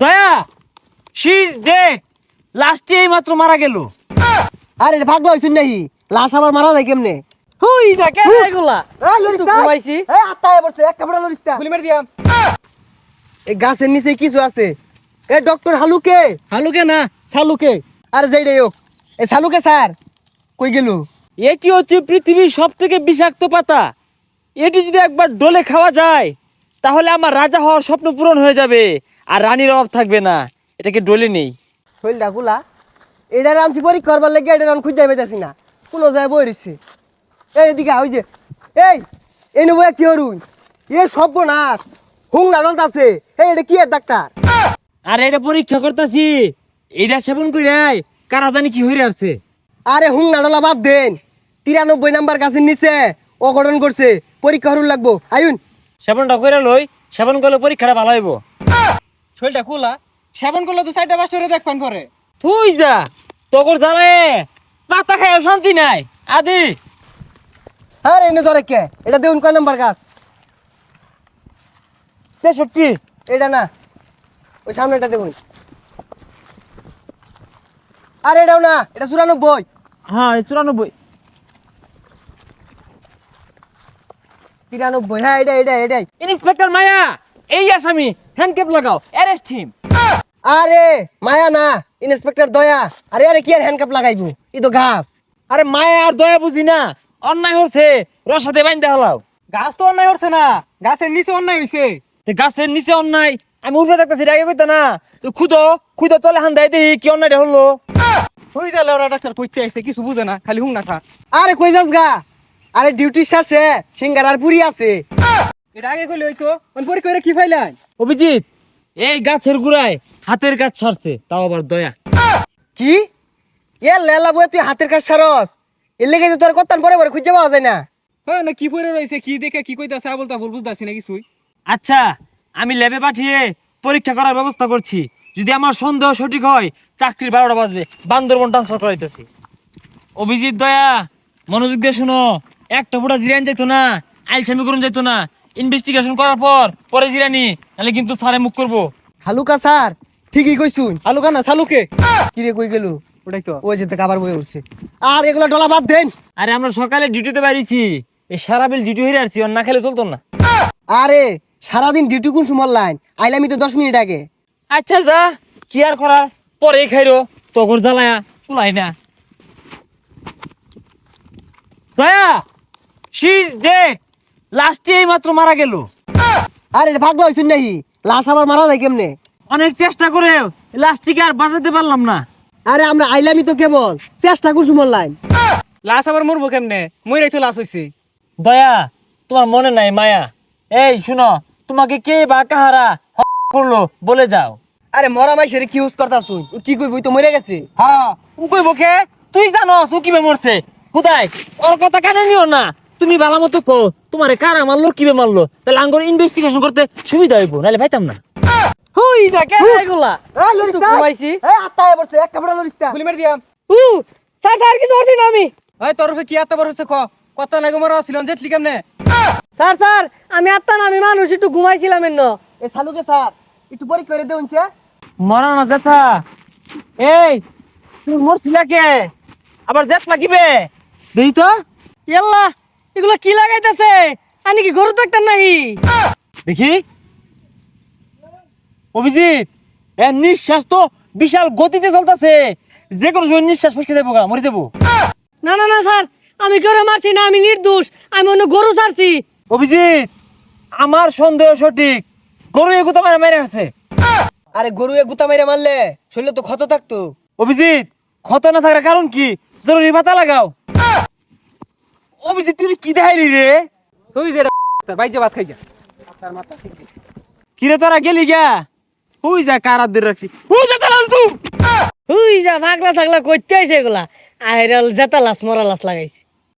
দয়া she is dead লাস্টে এই মাত্র মারা গেল। আরে এটা ভাগলো হইছুন নাহি লাশ আবার মারা যায় কেমনে? হুই এগুলা? এই লরিস না ঘুমাইছি। এই আত্মায় পড়ছে এক কাপড়া লরিস না গুলি মেরে দিয়াম। এই গাছের নিচে কিছু আছে। A doctor হালুকে? হালুকে না সালুকে। আরে যাই রে হোক। এ সালুকে স্যার কই গেল? এটি হচ্ছে পৃথিবীর সব থেকে বিষাক্ত পাতা। এটি যদি একবার ডলে খাওয়া যায় তাহলে আমার রাজা হওয়ার স্বপ্ন পূরণ হয়ে যাবে। আর রানীর অভাব থাকবে না এটাকে ডলে নেই? হইলডা গুলা এটা রানছি পরীক্ষা করবার লাগে এটা রান খুঁজে পাইতাছি না কোনো যায় বই এই এদিকে ওই যে এই এই নেব কি হরুন এ সব নাশ হুং নাডল আছে এই এটা কি এর ডাক্তার? আর এটা পরীক্ষা করতেছি এটা সেবন করে কারা জানি কি হয়ে আসছে। আরে হুং নাডলা বাদ দেন তিরানব্বই নাম্বার গাছের নিচে অঘটন করছে পরীক্ষা হরুন লাগবো আয়ুন। সেবনটা করে লই সেবন করলে পরীক্ষাটা ভালো হইব। শরীরটা খোলা সেবন করলে তো চারটা পাঁচটা দেখ পান পরে। তুই যা তোর জ্বালায় পাতা খায় শান্তি নাই। আদি। আরে এনে ধরে কে? এটা দেউন কয় নাম্বার গাছ? তেষট্টি। এটা না ওই সামনেটা দেখুন আরে এটাও না এটা চুরানব্বই। হ্যাঁ এই চুরানব্বই। তিরানব্বই হ্যাঁ এটা এটা এটাই। ইন্সপেক্টর মায়া এই আসামি। হ্যান্ডক্যাপ লাগাও অ্যারেস্ট হিম আরে মায়া না ইন্সপেক্টর দয়া। আরে আরে কি আর হ্যান্ডকাপ লাগাইবো? ই তো ঘাস। আরে মায়া আর দয়া বুঝি না। অন্যায় হচ্ছে রসাতে বাইন্দা হলাও। গাছ তো অন্যায় হচ্ছে না গাছের নিচে অন্যায় হইছে। তে গাছের নিচে অন্যায় আমি উঠে থাকতেছি আগে কইতা না। তো খুদো খুদো তলে হান দেয় দেখি কি অন্যায়টা হলো? হই যালে ওরা ডাক্তার কইতে আইছে কিছু বুঝে না খালি হুং না খা আরে কই যাস গা? আরে ডিউটি শেষে সিঙ্গার আর পুরি আছে। এটা আগে কইলে হইতো কি ফাইলাই অভিজিৎ এই গাছের গুড়ায় হাতের কাজ ছাড়ছে তাও আবার দয়া। কি? এ লেলা তুই হাতের কাজ সারস এর লেগে তো তোর কত্তান পরে পরে খুঁজে পাওয়া যায় না। হ্যাঁ না কি পরে রয়েছে কি দেখে কি কইতাছে আবল তাবল বুঝতাছি না কিছুই। আচ্ছা আমি ল্যাবে পাঠিয়ে পরীক্ষা করার ব্যবস্থা করছি। যদি আমার সন্দেহ সঠিক হয় চাকরির বারোটা বাজবে বান্দরবন ট্রান্সফার করাইতেছি। অভিজিৎ দয়া মনোযোগ দিয়ে শুনো একটা ফুটা জিরান যাইতো না আইলসামি করুন যাইতো না ইনভেস্টিগেশন করার পর পরে জিরানি নাহলে কিন্তু স্যারে মুখ করব। হালুকা স্যার ঠিকই কইছুন। হালুকা না চালুকে কি রে কই গেল? ওটাই তো। ওই যেতে কাবার বই উঠছে। আর এগুলো ডলা বাদ দেন। আরে আমরা সকালে ডিউটিতে বেরিয়েছি এই সারা বিল ডিউটি হয়ে আসছি আর না খেলে চলতো না। আরে সারাদিন ডিউটি কোন সময় লাইন? আইলামি তো দশ মিনিট আগে। আচ্ছা যা কি আর করার? পরে খাইরো তগর জ্বালায়া চুলাই না। দয়া শি ইজ ডেড লাস্টে এই মাত্র মারা গেল। আরে এটা ভাগলো হইছুন নাহি লাশ আবার মারা যায় কেমনে? অনেক চেষ্টা করে লাস্টিকে আর বাঁচাতে পারলাম না। আরে আমরা আইলামি তো কেবল। চেষ্টা সময় লাইন লাশ আবার মরবো কেমনে? মইরাই তো লাশ হইছে। দয়া তোমার মনে নাই মায়া? এই শুনো তোমাকে কে বা কাহারা করল বলে যাও। আরে মরা মাইসের কি ইউজ করতা শুন ও কি কইবই তো মরে গেছে। হ্যাঁ উকই বকে তুই জানো ও কিবে মরছে। খুদাই ওর কথা কানে নিও না। তুমি ভালো মতো কো তোমারে কারা মারলো কিবে মারলো? তাহলে আঙ্গর ইনভেস্টিগেশন করতে সুবিধা হইব নাহলে পাইতাম না। হুই না কেন এগুলা এই লরিস না ঘুমাইছি। এই আত্মায় পড়ছে এক কাপড়া লরিস না গুলি মেরে দিয়াম। উ স্যার স্যার হচ্ছে না আমি। ওই তোর কি বড় হচ্ছে ক? কত নাগে মরা ছিল জেতলি কেমনে? স্যার স্যার আমি আত্মা না আমি মানুষ একটু ঘুমাইছিলাম এন্ন এ সালুকে স্যার একটু পরীক্ষা করে দেউন চে মরা না জেঠা এই তুমি মরছিলা কে? আবার জেট লাগিবে দেই তো। ইয়াল্লা। এগুলো কি লাগাইতেছে? আনি কি গরু নাহি দেখি। অভিজিৎ এ নিঃশ্বাস তো বিশাল গতিতে চলতেছে। যে কোনো সময় নিঃশ্বাস ফসকে যাব গা মরে যাব। না না না স্যার আমি গরু মারছি না আমি নির্দোষ আমি অন্য গরু ছাড়ছি। অভিজিৎ আমার সন্দেহ সঠিক। গরু এগুতো মারা মেরে আসছে আরে গরু এ গুতা মেরে মারলে শরীরে তো ক্ষত থাকতো। অভিজিৎ ক্ষত না থাকার কারণ কি? জরুরি মাথা লাগাও। অভিজিৎ তুই কি দেখাইলি রে? তুই যে বাইজে ভাত খাই গা কিরে তোরা গেলি গা হুই যা কারা দূর রাখছি হুই যা তালাল তুই হুই যা ভাগলা থাকলা করতে আইছে এগুলা। আইরাল জেতা লাস মরা লাস লাগাইছে।